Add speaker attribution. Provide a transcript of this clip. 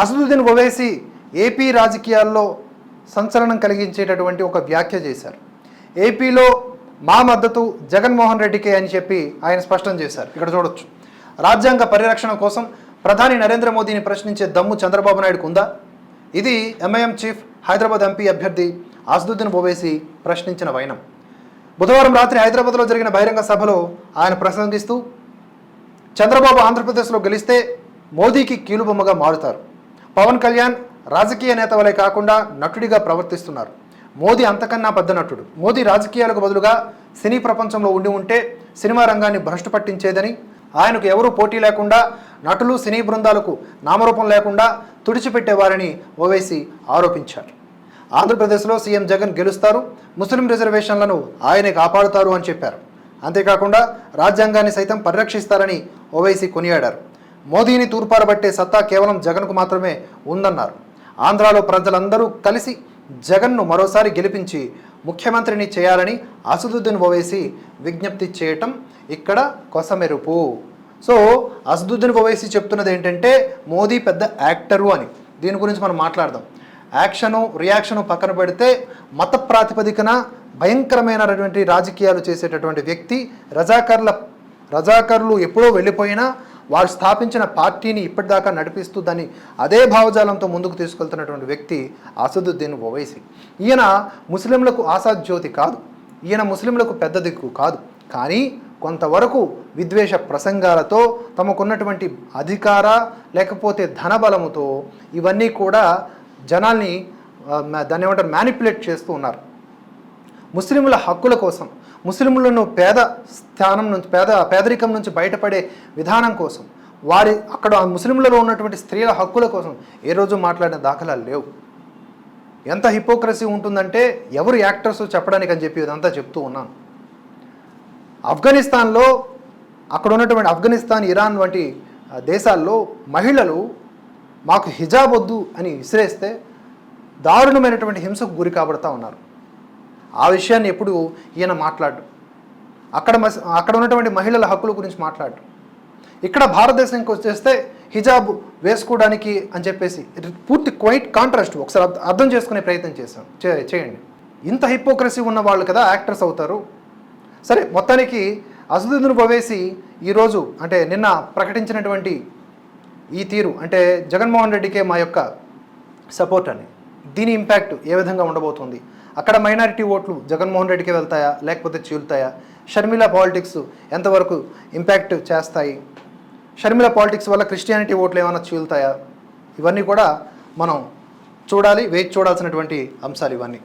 Speaker 1: Asaduddin Owaisi AP రాజకీయాల్లో సంచలనం కలిగించేటటువంటి ఒక వ్యాఖ్య చేశారు. ఏపీలో మా మద్దతు జగన్మోహన్ రెడ్డికే అని చెప్పి ఆయన స్పష్టం చేశారు. ఇక్కడ చూడొచ్చు. రాజ్యాంగ పరిరక్షణ కోసం ప్రధాని నరేంద్ర మోదీని ప్రశ్నించే దమ్ము చంద్రబాబు నాయుడుకు ఉందా? ఇది ఎంఐఎం చీఫ్ హైదరాబాద్ ఎంపీ అభ్యర్థి అసదుద్దీన్ ఓవైసీ ప్రశ్నించిన వైనం. బుధవారం రాత్రి హైదరాబాద్లో జరిగిన బహిరంగ సభలో ఆయన ప్రసంగిస్తూ చంద్రబాబు ఆంధ్రప్రదేశ్లో గెలిస్తే మోదీకి కీలుబొమ్మగా మారుతారు. పవన్ కళ్యాణ్ రాజకీయ నేత వలె కాకుండా నటుడిగా ప్రవర్తిస్తున్నారు. మోదీ అంతకన్నా పెద్ద నటుడు. మోదీ రాజకీయాలకు బదులుగా సినీ ప్రపంచంలో ఉండి ఉంటే సినిమా రంగాన్ని భ్రష్టు పట్టించేదని ఆయనకు ఎవరూ పోటీ లేకుండా నటులు సినీ బృందాలకు నామరూపం లేకుండా తుడిచిపెట్టేవారని ఓవైసీ ఆరోపించారు. ఆంధ్రప్రదేశ్లో సీఎం జగన్ గెలుస్తారు ముస్లిం రిజర్వేషన్లను ఆయనే కాపాడుతారు అని చెప్పారు. అంతేకాకుండా రాజ్యాంగాన్ని సైతం పరిరక్షిస్తారని ఓవైసీ కొనియాడారు. మోదీని తూర్పారబట్టే సత్తా కేవలం జగన్కు మాత్రమే ఉందన్నారు. ఆంధ్రాలో ప్రజలందరూ కలిసి జగన్ను మరోసారి గెలిపించి ముఖ్యమంత్రిని చేయాలని అసదుద్దీన్ ఓవైసీ విజ్ఞప్తి చేయటం ఇక్కడ కొసమెరుపు. సో అసదుద్దీన్ ఓవైసీ చెప్తున్నది ఏంటంటే మోదీ పెద్ద యాక్టరు అని. దీని గురించి మనం మాట్లాడదాం. యాక్షను రియాక్షను పక్కన పెడితే మత ప్రాతిపదికన భయంకరమైనటువంటి రాజకీయాలు చేసేటటువంటి వ్యక్తి రజాకర్ల రజాకర్లు ఎప్పుడో వెళ్ళిపోయినా వారు స్థాపించిన పార్టీని ఇప్పటిదాకా నడిపిస్తూ దాన్ని అదే భావజాలంతో ముందుకు తీసుకెళ్తున్నటువంటి వ్యక్తి అసదుద్దీన్ ఓవైసీ ఈయన ముస్లింలకు ఆశాజ్యోతి కాదు. ఈయన ముస్లింలకు పెద్ద దిక్కు కాదు. కానీ కొంతవరకు విద్వేష ప్రసంగాలతో తమకున్నటువంటి అధికార లేకపోతే ధనబలముతో ఇవన్నీ కూడా జనాల్ని దాన్ని ఏమంటారు మ్యానిపులేట్ చేస్తూ ఉన్నారు. ముస్లింల హక్కుల కోసం ముస్లింలను పేద స్థానం నుంచి పేద పేదరికం నుంచి బయటపడే విధానం కోసం వారి అక్కడ ముస్లింలలో ఉన్నటువంటి స్త్రీల హక్కుల కోసం ఏ రోజు మాట్లాడిన దాఖలాలు లేవు. ఎంత హిపోక్రసీ ఉంటుందంటే ఎవరు యాక్టర్స్ చెప్పడానికి అని చెప్పి ఇదంతా చెప్తూ ఉన్నాను. ఆఫ్ఘనిస్తాన్లో అక్కడ ఉన్నటువంటి ఆఫ్ఘనిస్తాన్ ఇరాన్ వంటి దేశాల్లో మహిళలు మాకు హిజాబ్ వద్దు అని విసిరేస్తే దారుణమైనటువంటి హింసకు గురి కాబడతా ఉన్నారు. ఆ విషయాన్ని ఎప్పుడు ఈయన మాట్లాడు అక్కడ అక్కడ ఉన్నటువంటి మహిళల హక్కుల గురించి మాట్లాడు ఇక్కడ భారతదేశానికి వచ్చేస్తే హిజాబ్ వేసుకోవడానికి అని చెప్పేసి పూర్తి క్వైట్ కాంట్రాస్ట్ ఒకసారి అర్థ- అర్థం చేసుకునే ప్రయత్నం చేశాం చేయండి. ఇంత హిపోక్రసీ ఉన్న వాళ్ళు కదా యాక్టర్స్ అవుతారు. సరే మొత్తానికి అసదుద్దీన్ ఓవైసీ ఈరోజు అంటే నిన్న ప్రకటించినటువంటి ఈ తీరు అంటే జగన్మోహన్ రెడ్డికే మా యొక్క సపోర్ట్ అని. దీని ఇంపాక్ట్ ఏ విధంగా ఉండబోతుంది? అక్కడ మైనారిటీ ఓట్లు జగన్మోహన్ రెడ్డికి వెళ్తాయా? లేకపోతే చీలుతాయా? షర్మిల పాలిటిక్స్ ఎంతవరకు ఇంపాక్ట్ చేస్తాయి? షర్మిల పాలిటిక్స్ వల్ల క్రిస్టియానిటీ ఓట్లు ఏమైనా చీలుతాయా? ఇవన్నీ కూడా మనం చూడాలి వేచి చూడాల్సినటువంటి అంశాలు ఇవన్నీ.